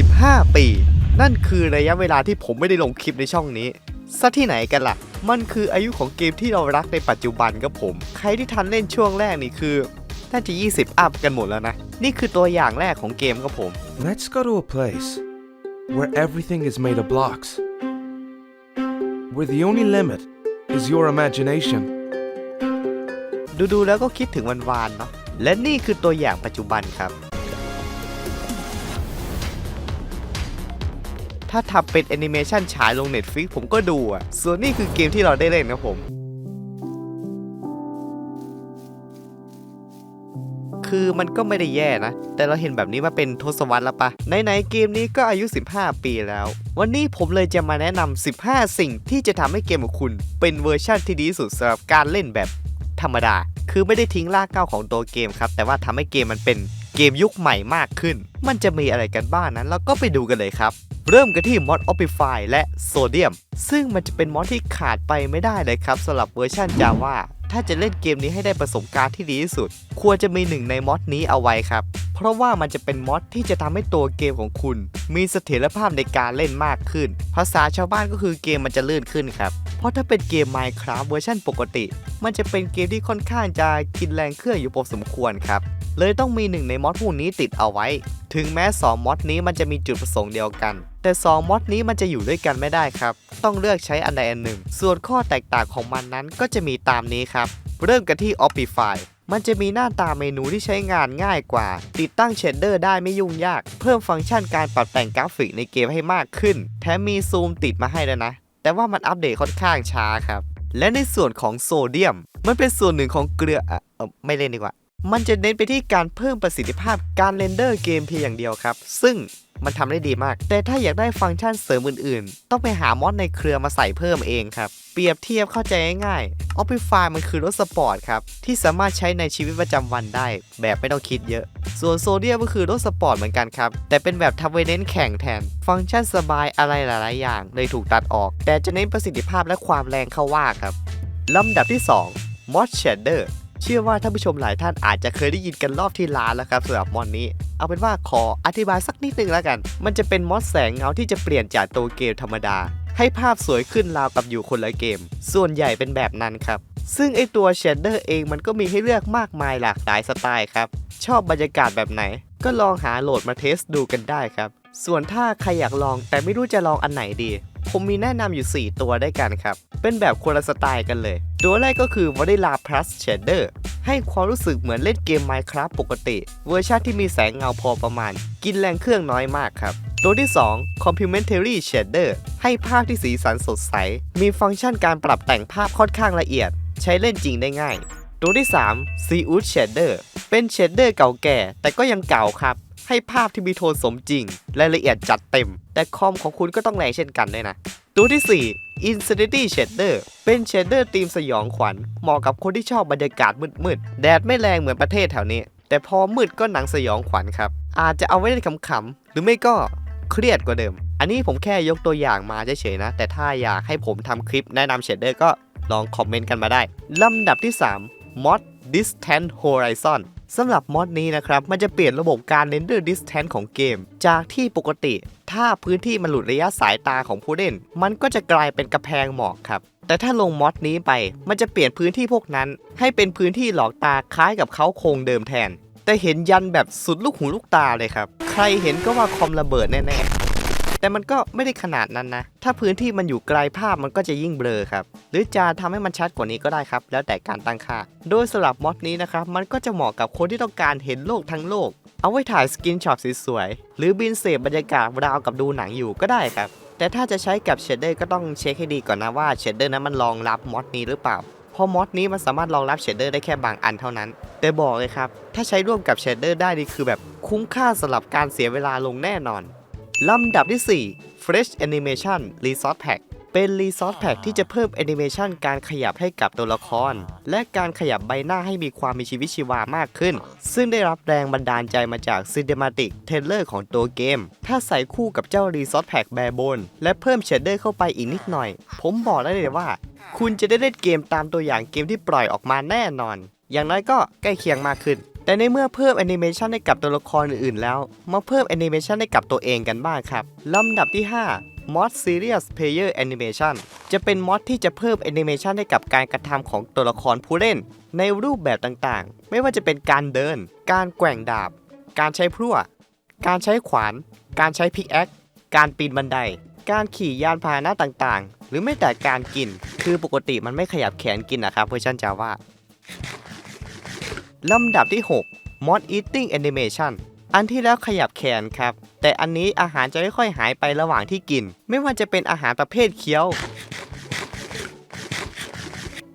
15 ปี นั่นคือระยะเวลาที่ผมไม่ได้ลงคลิปในช่องนี้ซะที่ไหนกันล่ะ มันคืออายุของเกมที่เรารักในปัจจุบันครับผม ใครที่ทันเล่นช่วงแรกนี่คือ น่าจะ 20 อัพกันหมดแล้วนะ นี่คือตัวอย่างแรกของเกมครับผม Let's go to a place where everything is made of blocks, where the only limit is your imagination. ดูๆแล้วก็คิดถึงวันวานๆเนาะ และนี่คือตัวอย่างปัจจุบันครับ ถ้าทำเป็นแอนิเมชันฉายลง Netflix ผมก็ดูอะ ส่วนนี่คือเกมที่เราได้เล่นนะผม คือมันก็ไม่ได้แย่นะ แต่เราเห็นแบบนี้มาเป็นทศวรรษแล้วปะไหนๆเกมนี้ก็อายุ 15 ปีแล้ว วันนี้ผมเลยจะมาแนะนำ 15 สิ่งที่จะทำให้เกมของคุณเป็นเวอร์ชั่นที่ดีสุดสำหรับการเล่นแบบธรรมดา คือไม่ได้ทิ้งรากเหง้าของตัวเกมครับ แต่ว่าทำให้เกมมันเป็นเกมยุคใหม่มากขึ้น มันจะมีอะไรกันบ้างนั้น เราก็ไปดูกันเลยครับ เริ่มกันที่มอด Opify และโซเดียมซึ่งมันจะเป็นมอดที่ขาดไปไม่ได้เลยครับสำหรับเวอร์ชัน Java ถ้าจะเล่นเกมนี้ให้ได้ประสบการณ์ที่ดีที่สุด ควรจะมีหนึ่งในมอดนี้เอาไว้ครับ เพราะว่ามันจะเป็นมอดที่จะทำให้ตัวเกมของคุณ มีเสถียรภาพในการเล่นมากขึ้น ภาษาชาวบ้านก็คือเกมมันจะลื่นขึ้นครับ เพราะถ้าเป็นเกม Minecraft เวอร์ชันปกติ มันจะเป็นเกมที่ค่อนข้างจะกินแรงเครื่องอยู่พอสมควรครับ เลยต้องมีหนึ่งในมอดพวกนี้ติดเอาไว้ ถึงแม้2มอดนี้มันจะมีจุดประสงค์เดียวกัน แต่ 2มอดนี้มันจะอยู่ด้วยกันไม่ได้ครับ ต้องเลือกใช้อันใดอันหนึ่ง ส่วนข้อแตกต่างของมันนั้นก็จะมีตามนี้ครับ เริ่มกันที่ Optify มันจะมีหน้าตาเมนูที่ใช้งานง่ายกว่า ติดตั้งเชดเดอร์ได้ไม่ยุ่งยาก เพิ่มฟังก์ชันการปรับแต่งกราฟิกในเกมให้มากขึ้น แถมมีซูมติดมาให้แล้วนะ แต่ว่ามันอัปเดตค่อนข้างช้าครับ และในส่วนของโซเดียม มันเป็นส่วนหนึ่งของเกลืออะไม่เล่นดีกว่า มันจะเน้นไปที่การเพิ่มประสิทธิภาพการเรนเดอร์เกมเพียงอย่างเดียวครับ ซึ่งมันทำได้ดีมาก แต่ถ้าอยากได้ฟังก์ชันเสริมอื่นๆ ต้องไปหามอดในเครือมาใส่เพิ่มเองครับ เปรียบเทียบเข้าใจง่ายๆ Optify มันคือรถสปอร์ตครับ ที่สามารถใช้ในชีวิตประจำวันได้ แบบไม่ต้องคิดเยอะ ส่วนโซเดียมก็คือรถสปอร์ตเหมือนกันครับ แต่เป็นแบบทำไว้เน้นแข่งแทน ฟังก์ชันสบายอะไรหลายๆ อย่าง เลยถูกตัดออก แต่จะเน้นประสิทธิภาพและความแรงเข้าว่าครับลำดับที่2 Mod Shader เชื่อว่าท่านผู้ชมหลายท่านอาจจะเคยได้ยินกันรอบที่ร้านแล้วครับสำหรับมอดนี้ เอาเป็นว่าขออธิบายสักนิดนึงแล้วกัน มันจะเป็นมอดแสงเงาที่จะเปลี่ยนจากตัวเกมธรรมดา ให้ภาพสวยขึ้นราวกับอยู่คนละเกม ส่วนใหญ่เป็นแบบนั้นครับ ซึ่งไอตัว Shader เองมันก็มีให้เลือกมากมายหลากหลายสไตล์ครับ ชอบบรรยากาศแบบไหน ก็ลองหาโหลดมาเทสดูกันได้ครับ ส่วนถ้าใครอยากลองแต่ไม่รู้จะลองอันไหนดี ผมมีแนะนำอยู่ 4 ตัวได้กันครับ เป็นแบบคนละสไตล์กันเลย ตัวแรกก็คือ Vanilla Plus Shader ให้ความรู้สึกเหมือนเล่นเกม Minecraft ปกติ เวอร์ชันที่มีแสงเงาพอประมาณ กินแรงเครื่องน้อยมากครับ ตัวที่ 2 Complementary Shader ให้ภาพที่สีสันสดใส มีฟังก์ชันการปรับแต่งภาพค่อนข้างละเอียด ใช้เล่นจริงได้ง่าย ตัวที่ 3 Seawood Shader เป็นเชดเดอร์เก่าแก่ แต่ก็ยังเก่าครับ ให้ภาพที่มีโทนสมจริงรายละเอียดจัดเต็ม แต่คอมของคุณก็ต้องแรงเช่นกันด้วยนะ ตัวที่ 4 Insanity Shader เป็นเชดเดอร์ธีมสยองขวัญ เหมาะกับคนที่ชอบบรรยากาศมืดๆ แดดไม่แรงเหมือนประเทศแถวนี้ แต่พอมืดก็หนังสยองขวัญครับ อาจจะเอาไว้เล่นขำๆ หรือไม่ก็เครียดกว่าเดิม อันนี้ผมแค่ยกตัวอย่างมาเฉยๆนะ แต่ถ้าอยากให้ผมทำคลิปแนะนำเชดเดอร์ก็ลองคอมเมนต์กันมาได้ ลำดับที่ 3 Mod Distant Horizon สำหรับมอดนี้นะครับ มันจะเปลี่ยนระบบการเรนเดอร์ distance ของเกม จากที่ปกติ ถ้าพื้นที่มันหลุดระยะสายตาของผู้เล่น มันก็จะกลายเป็นกระแพงหมอกครับ แต่ถ้าลงมอดนี้ไป มันจะเปลี่ยนพื้นที่พวกนั้น ให้เป็นพื้นที่หลอกตาคล้ายกับเขาโครงเดิมแทน แต่เห็นยันแบบสุดลูกหูลูกตาเลยครับ ใครเห็นก็ว่าคอมระเบิดแน่ๆ แต่มันก็ไม่ได้ขนาดนั้นนะ ถ้าพื้นที่มันอยู่ไกลภาพมันก็จะยิ่งเบลอครับ หรือจะทำให้มันชัดกว่านี้ก็ได้ครับ แล้วแต่การตั้งค่า โดยสำหรับมอดนี้นะครับ มันก็จะเหมาะกับคนที่ต้องการเห็นโลกทั้งโลก เอาไว้ถ่ายสกินช็อตสวยๆ หรือบินเสพบรรยากาศราวกับดูหนังอยู่ก็ได้ครับ แต่ถ้าจะใช้กับเชดเดอร์ก็ต้องเช็คให้ดีก่อนนะว่าเชดเดอร์นั้นมันรองรับมอดนี้หรือเปล่าเพราะมอดนี้มันสามารถรองรับเชดเดอร์ได้แค่บางอันเท่านั้น แต่บอกเลยครับ ถ้าใช้ร่วมกับเชดเดอร์ได้นี่คือแบบคุ้มค่าสำหรับการเสียเวลาลงแน่นอน ลำดับที่ 4 Fresh Animation Resource Pack เป็น Resource Pack ที่จะเพิ่มแอนิเมชันการขยับให้กับตัวละคร และการขยับใบหน้าให้มีความมีชีวิตชีวามากขึ้น ซึ่งได้รับแรงบันดาลใจมาจาก Cinematic Trailer ของตัวเกม ถ้าใส่คู่กับเจ้า Resource Pack แบร์โบนและเพิ่มเชดเดอร์เข้าไปอีกนิดหน่อย ผมบอกได้เลยว่า คุณจะได้เล่นเกมตามตัวอย่างเกมที่ปล่อยออกมาแน่นอน อย่างน้อยก็ใกล้เคียงมากขึ้นแต่ แต่ในเมื่อเพิ่มแอนิเมชันให้กับตัวละครอื่นๆแล้ว มาเพิ่มแอนิเมชันให้กับตัวเองกันบ้างครับ ลำดับที่ 5 Mod Serious Player Animation จะเป็นมอดที่จะเพิ่มแอนิเมชันให้กับการกระทำของตัวละครผู้เล่น ในรูปแบบต่างๆ ไม่ว่าจะเป็นการเดิน การแกว่งดาบ การใช้พลั่ว การใช้ขวาน การใช้พิกแอค การปีนบันได การขี่ยานพาหนะต่างๆ หรือไม่แต่การกิน คือปกติมันไม่ขยับแขนกินนะครับเวอร์ชันจาว่า ลำดับที่ 6 Mod Eating Animation อันที่แล้วขยับแขนครับ แต่อันนี้อาหารจะค่อยๆหายไประหว่างที่กิน ไม่ว่าจะเป็นอาหารประเภทเคี้ยว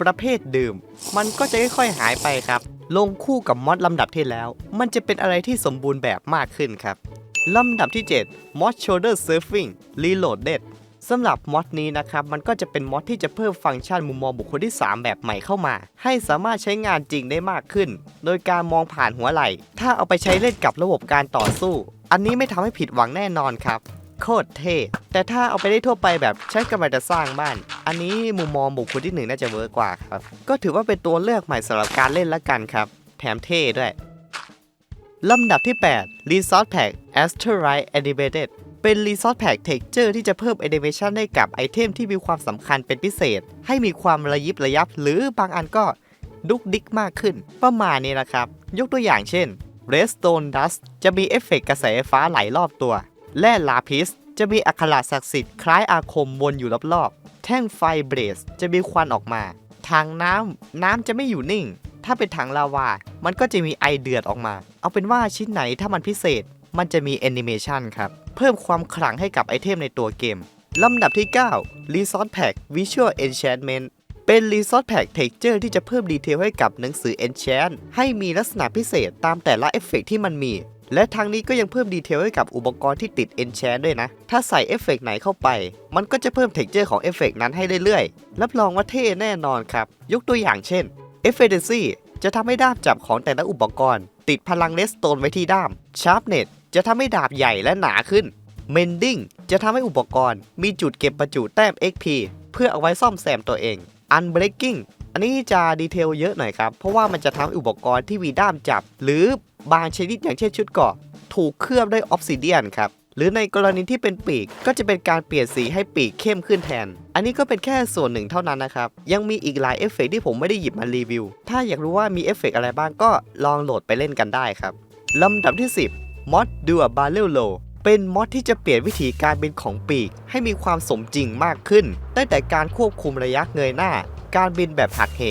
ประเภทดื่ม มันก็จะค่อยๆหายไปครับ ลงคู่กับมอดลำดับที่แล้ว มันจะเป็นอะไรที่สมบูรณ์แบบมากขึ้นครับ ลำดับที่ 7 Mod Shoulder Surfing Reloaded สำหรับมอดนี้นะครับ มันก็จะเป็นมอดที่จะเพิ่มฟังก์ชันมุมมองบุคคลที่ 3 แบบใหม่เข้ามา ให้สามารถใช้งานจริงได้มากขึ้น โดยการมองผ่านหัวไหล่ ถ้าเอาไปใช้เล่นกับระบบการต่อสู้ อันนี้ไม่ทำให้ผิดหวังแน่นอนครับ โคตรเท่แต่ถ้าเอาไปได้ทั่วไปแบบใช้กำลังจะสร้างบ้าน อันนี้มุมมองบุคคลที่หนึ่งน่าจะเวิร์กกว่าครับ ก็ถือว่าเป็นตัวเลือกใหม่สำหรับการเล่นละกันครับ แถมเท่ด้วยลำดับที่ 8 Resource Pack Asterite Animated เป็น Resource Pack Texture ที่จะเพิ่ม Animation ให้กับไอเทมที่มีความสำคัญเป็นพิเศษ ให้มีความระยิบระยับ หรือบางอันก็ดุกดิกมากขึ้น ประมาณนี้นะครับ ยกตัวอย่างเช่น Redstone Dust จะมีเอฟเฟกต์กระแสไฟฟ้าไหลรอบตัว และ Lapis จะมีอักขระศักดิ์สิทธิ์คล้ายอาคมวนอยู่รอบๆ แท่งไฟเบรสจะมีควันออกมา ทางน้ำน้ำจะไม่อยู่นิ่ง ถ้าเป็นถังลาวา มันก็จะมีไอเดือดออกมา เอาเป็นว่าชิ้นไหนถ้ามันพิเศษ มันจะมีแอนิเมชันครับ เพิ่มความขลังให้กับไอเทมในตัวเกม ลำดับที่ 9 Resource Pack Visual Enchantment เป็น Resource Pack Texture ที่จะเพิ่มดีเทลให้กับหนังสือ Enchant ให้มีลักษณะพิเศษตามแต่ละเอฟเฟกต์ที่มันมี และทางนี้ก็ยังเพิ่มดีเทลให้กับอุปกรณ์ที่ติด Enchant ด้วยนะ ถ้าใส่เอฟเฟกต์ไหนเข้าไป มันก็จะเพิ่ม texture ของเอฟเฟกต์นั้นให้เรื่อยๆ รับรองว่าเท่แน่นอนครับ ยกตัวอย่างเช่น Efficiency จะทำให้ด้ามจับของแต่ละอุปกรณ์ ติดพลังเลสโตนไว้ที่ด้าม Sharpness จะทำให้ดาบใหญ่และหนาขึ้น Mending จะทำให้อุปกรณ์ มีจุดเก็บประจุแต้ม XP เพื่อเอาไว้ซ่อมแซมตัวเอง Unbreaking อันนี้จะดีเทลเยอะหน่อยครับ เพราะว่ามันจะทำอุปกรณ์ที่มีด้ามจับ หรือบางชนิดอย่างเช่นชุดเกาะถูกเคลือบด้วยออ s ซิเดียนครับหรือในกรณีที่เป็นปีกก็จะเป็นการเปลี่ยนสีให้ปีกเข้มขึ้นแทน อันนี้ก็เป็นแค่ส่วนหนึ่งเท่านั้นนะครับ ยังมีอีกหลายเอฟเฟกต์ที่ผมไม่ได้หยิบมารีวิว ถ้าอยากรู้ว่ามีเอฟเฟกต์อะไรบ้างก็ลองโหลดไปเล่นกันได้ครับ ลำดับที่ 10 Mod Do a Barrel Roll เป็นมอดที่จะเปลี่ยนวิธีการบินของปีก ให้มีความสมจริงมากขึ้นตั้งแต่การควบคุมระยะเงยหน้า การบินแบบหักเห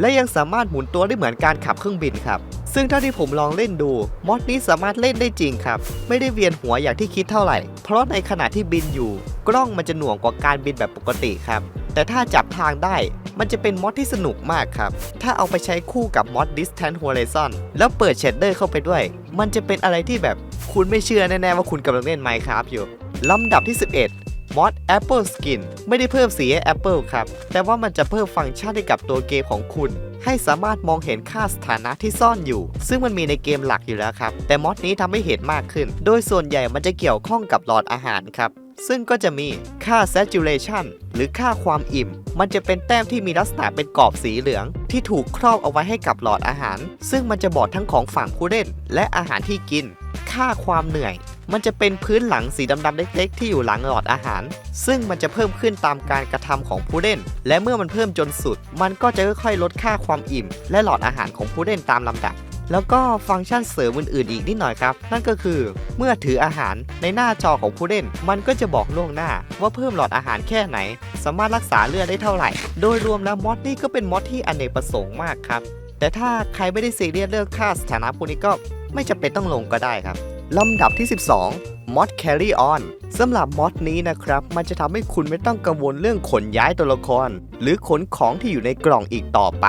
และยังสามารถหมุนตัวได้เหมือนการขับเครื่องบินครับ ซึ่งเท่าที่ผมลองเล่นดู มอดนี้สามารถเล่นได้จริงครับ ไม่ได้เวียนหัวอย่างที่คิดเท่าไหร่ เพราะในขณะที่บินอยู่ กล้องมันจะหน่วงกว่าการบินแบบปกติครับ แต่ถ้าจับทางได้มันจะเป็นมอดที่สนุกมากครับ ถ้าเอาไปใช้คู่กับมอด Distant Horizon แล้วเปิดเชดเดอร์เข้าไปด้วย มันจะเป็นอะไรที่แบบคุณไม่เชื่อแน่ ๆ ว่าคุณกำลังเล่น Minecraft อยู่ ลำดับที่ 11 มอด Apple Skin ไม่ได้เพิ่มสีให้ Apple ครับ แต่ว่ามันจะเพิ่มฟังก์ชันให้กับตัวเกมของคุณ ให้สามารถมองเห็นค่าสถานะที่ซ่อนอยู่ ซึ่งมันมีในเกมหลักอยู่แล้วครับ แต่มอดนี้ทำให้เห็นมากขึ้น โดยส่วนใหญ่มันจะเกี่ยวข้องกับหลอดอาหารครับ ซึ่งก็จะมีค่า saturation หรือค่าความอิ่ม มันจะเป็นแต้มที่มีลักษณะเป็นกรอบสีเหลือง ที่ถูกครอบเอาไว้ให้กับหลอดอาหาร ซึ่งมันจะบอกทั้งของฝั่งผู้เล่น และอาหารที่กิน ค่าความเหนื่อย มันจะเป็นพื้นหลังสีดำๆเล็กๆ ที่อยู่หลังหลอดอาหาร ซึ่งมันจะเพิ่มขึ้นตามการกระทำของผู้เล่น และเมื่อมันเพิ่มจนสุด มันก็จะค่อยๆลดค่าความอิ่ม และหลอดอาหารของผู้เล่นตามลำดับ แล้วก็ฟังก์ชันเสริมอื่นๆอีกนิดหน่อยครับ นั่นก็คือเมื่อถืออาหารในหน้าจอของผู้เล่น มันก็จะบอกล่วงหน้า ว่าเพิ่มหลอดอาหารแค่ไหน สามารถรักษาเลือดได้เท่าไหร่ โดยรวมแล้วมอดนี่ก็เป็นมอดที่อเนกประสงค์มากครับ แต่ถ้าใครไม่ได้ซีเรียสเรื่องค่าสถานะพวกนี้ก็ไม่จำเป็นต้องลงก็ได้ครับลำดับที่ 12มอด Carry On สำหรับมอดนี้นะครับ มันจะทำให้คุณไม่ต้องกังวลเรื่องขนย้ายตัวละคร หรือขนของที่อยู่ในกล่องอีกต่อไป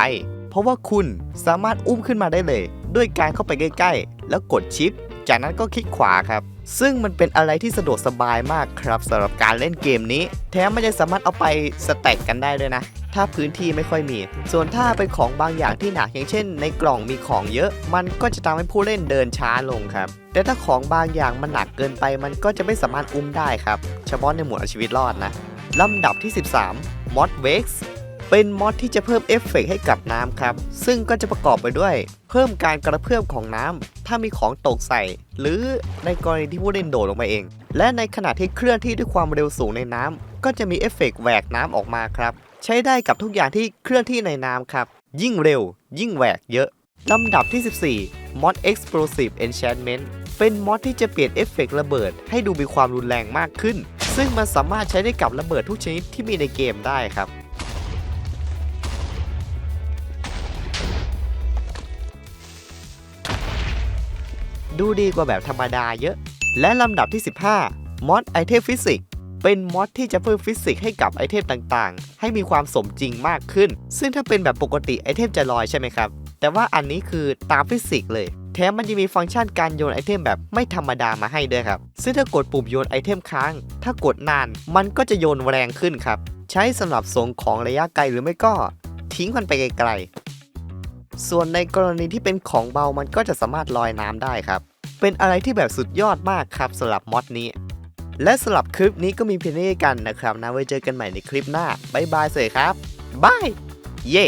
เพราะว่าคุณสามารถอุ้มขึ้นมาได้เลย ด้วยการเข้าไปใกล้ๆ แล้วกดชิป จากนั้นก็คลิกขวาครับ ซึ่งมันเป็นอะไรที่สะดวกสบายมากครับสำหรับการเล่นเกมนี้ แถมมันยังสามารถเอาไปสแต็กกันได้ด้วยนะ ถ้าพื้นที่ไม่ค่อยมี ส่วนถ้าเป็นของบางอย่างที่หนักอย่างเช่น ในกล่องมีของเยอะ มันก็จะทำให้ผู้เล่นเดินช้าลงครับ แต่ถ้าของบางอย่างมันหนักเกินไป มันก็จะไม่สามารถอุ้มได้ครับ เฉพาะในหมวดชีวิตรอดนะลำดับที่ 13 Mod Vex เป็นมอดที่จะเพิ่มเอฟเฟกต์ให้กับน้ำครับ ซึ่งก็จะประกอบไปด้วย เพิ่มการกระเพื่อมของน้ำ ถ้ามีของตกใส่ หรือในกรณีที่ผู้เล่นโดดลงไปเอง และในขณะที่เคลื่อนที่ด้วยความเร็วสูงในน้ำ ก็จะมีเอฟเฟกต์แหวกน้ำออกมาครับ ใช้ได้กับทุกอย่างที่เคลื่อนที่ในน้ำครับ ยิ่งเร็ว ยิ่งแหวกเยอะ ลำดับที่ 14 Mod Explosive Enchantment เป็นมอดที่จะเปลี่ยนเอฟเฟกต์ระเบิด ให้ดูมีความรุนแรงมากขึ้น ซึ่งมันสามารถใช้ได้กับระเบิดทุกชนิดที่มีในเกมได้ครับ ดูดีกว่าแบบธรรมดาเยอะ และลำดับที่ 15มอดไอเทมฟิสิกเป็นมอดที่จะเพิ่มฟิสิกให้กับไอเทมต่างๆ ให้มีความสมจริงมากขึ้น ซึ่งถ้าเป็นแบบปกติไอเทมจะลอยใช่ไหมครับ แต่ว่าอันนี้คือตามฟิสิกส์เลย แถมมันยังมีฟังก์ชันการโยนไอเทมแบบไม่ธรรมดามาให้ด้วยครับ ซึ่งถ้ากดปุ่มโยนไอเทมค้าง ถ้ากดนาน มันก็จะโยนแรงขึ้นครับ ใช้สำหรับส่งของระยะไกลหรือไม่ก็ ทิ้งมันไปไกล ส่วนในกรณีที่เป็นของเบามันก็จะสามารถลอยน้ำได้ครับ เป็นอะไรที่แบบสุดยอดมากครับสำหรับมอดนี้ และสำหรับคลิปนี้ก็มีเพียงนี้กันนะครับนะไว้เจอกันใหม่ในคลิปหน้า บ๊ายบายสวัสดีครับบาย เย่